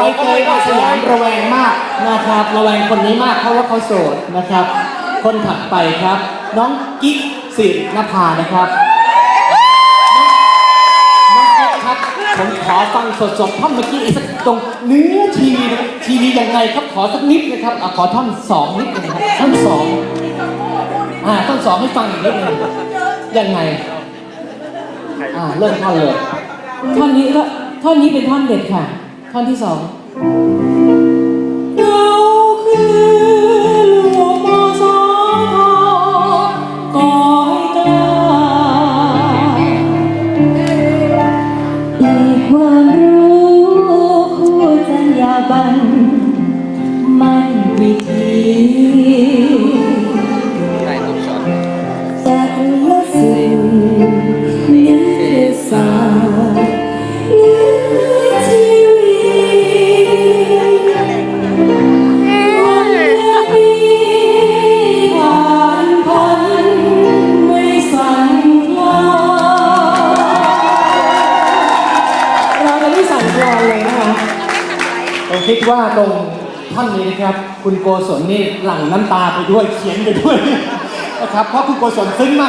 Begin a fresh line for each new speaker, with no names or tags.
ใบเตยอาสยามระแวงมากนะครับระแวงคนนี้มากเพราะว่าเขาโสดนะครับ คนถัดไปครับ น้องกิ๊กสิรินภานะครับน้องกิ๊กครับผมขอฟังสดๆท่อนเมื่อกี้อีกสักตรงเนื้อทีวีนะทีวียังไงครับขอสักนิดนะครับอะขอท่อนสองนิดนึงนะครับท่อนสองอ่าท่อนสองให้ฟังอีกนิดนึงยังไงอ่าเริ่มท่อนเลย
ท่อนนี้ก็ท่อนนี้เป็นท่อนเด็ดค่ะ ท่อนที่สองเราคือลู
ไม่
สั่นคลอน
เลยนะคะ
ผมคิดว่าตรงท่านนี้นะครับ คุณโกศลนี่หลั่งน้ำตาไปด้วยเขียนไปด้วยนะครับเพราะคุณโกศลซึ้งมาก